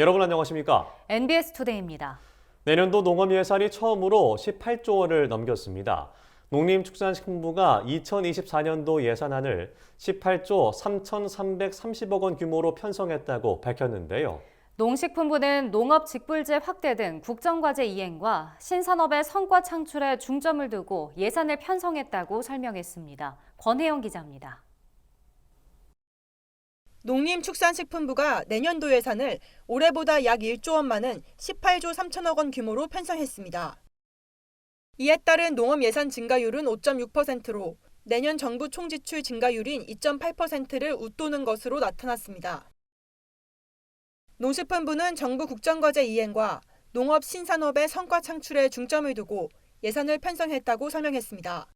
여러분 안녕하십니까? NBS 투데이입니다. 내년도 농업 예산이 처음으로 18조 원을 넘겼습니다. 농림축산식품부가 2024년도 예산안을 18조 3,330억 원 규모로 편성했다고 밝혔는데요. 농식품부는 농업 직불제 확대 등 국정과제 이행과 신산업의 성과 창출에 중점을 두고 예산을 편성했다고 설명했습니다. 권혜영 기자입니다. 농림축산식품부가 내년도 예산을 올해보다 약 1조 원 많은 18조 3천억 원 규모로 편성했습니다. 이에 따른 농업 예산 증가율은 5.6%로 내년 정부 총지출 증가율인 2.8%를 웃도는 것으로 나타났습니다. 농식품부는 정부 국정과제 이행과 농업 신산업의 성과 창출에 중점을 두고 예산을 편성했다고 설명했습니다.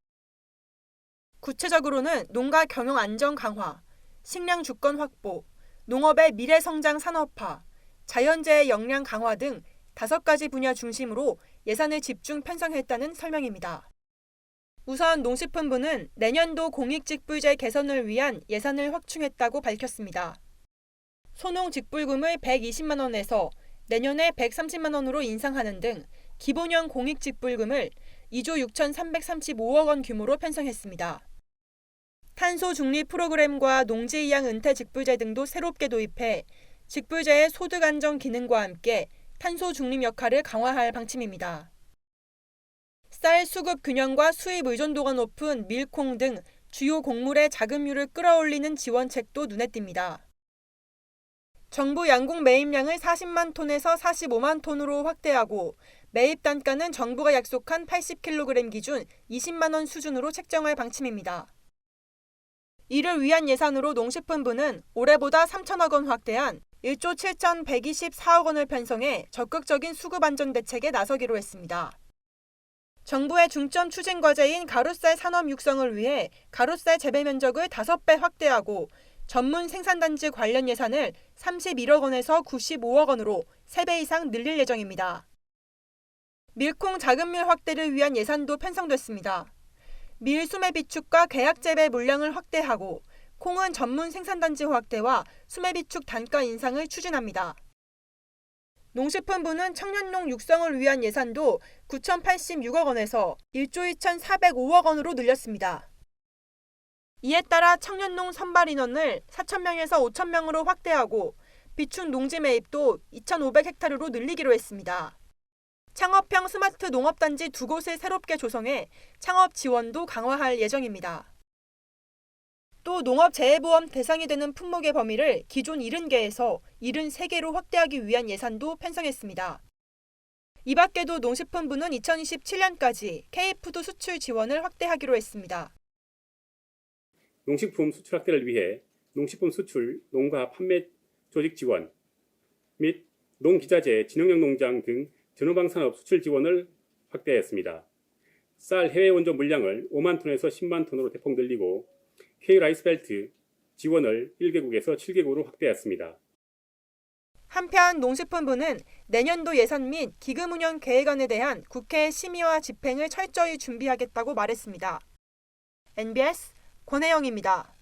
구체적으로는 농가 경영 안정 강화, 식량 주권 확보, 농업의 미래 성장 산업화, 자연재해 역량 강화 등 다섯 가지 분야 중심으로 예산을 집중 편성했다는 설명입니다. 우선 농식품부는 내년도 공익직불제 개선을 위한 예산을 확충했다고 밝혔습니다. 소농 직불금을 120만 원에서 내년에 130만 원으로 인상하는 등 기본형 공익직불금을 2조 6,335억 원 규모로 편성했습니다. 탄소 중립 프로그램과 농지 이양 은퇴 직불제 등도 새롭게 도입해 직불제의 소득 안정 기능과 함께 탄소 중립 역할을 강화할 방침입니다. 쌀 수급 균형과 수입 의존도가 높은 밀콩 등 주요 곡물의 자급률을 끌어올리는 지원책도 눈에 띕니다. 정부 양곡 매입량을 40만 톤에서 45만 톤으로 확대하고 매입 단가는 정부가 약속한 80kg 기준 20만 원 수준으로 책정할 방침입니다. 이를 위한 예산으로 농식품부는 올해보다 3천억 원 확대한 1조 7,124억 원을 편성해 적극적인 수급 안정 대책에 나서기로 했습니다. 정부의 중점 추진 과제인 가루쌀 산업 육성을 위해 가루쌀 재배 면적을 5배 확대하고 전문 생산단지 관련 예산을 31억 원에서 95억 원으로 3배 이상 늘릴 예정입니다. 밀콩 자급률 확대를 위한 예산도 편성됐습니다. 밀 수매 비축과 계약 재배 물량을 확대하고 콩은 전문 생산단지 확대와 수매 비축 단가 인상을 추진합니다. 농식품부는 청년농 육성을 위한 예산도 9,086억 원에서 1조 2,405억 원으로 늘렸습니다. 이에 따라 청년농 선발 인원을 4,000명에서 5,000명으로 확대하고 비축 농지 매입도 2,500헥타르로 늘리기로 했습니다. 창업형 스마트 농업단지 두 곳을 새롭게 조성해 창업 지원도 강화할 예정입니다. 또 농업재해보험 대상이 되는 품목의 범위를 기존 70개에서 73개로 확대하기 위한 예산도 편성했습니다. 이 밖에도 농식품부는 2027년까지 K푸드 수출 지원을 확대하기로 했습니다. 농식품 수출 확대를 위해 농식품 수출, 농가 판매 조직 지원 및 농기자재, 진흥형 농장 등 전후방 산업 수출 지원을 확대했습니다. 쌀 해외 원조 물량을 5만 톤에서 10만 톤으로 대폭 늘리고 K 라이스벨트 지원을 1개국에서 7개국으로 확대했습니다. 한편 농식품부는 내년도 예산 및 기금 운영 계획안에 대한 국회 심의와 집행을 철저히 준비하겠다고 말했습니다. NBS 권혜영입니다.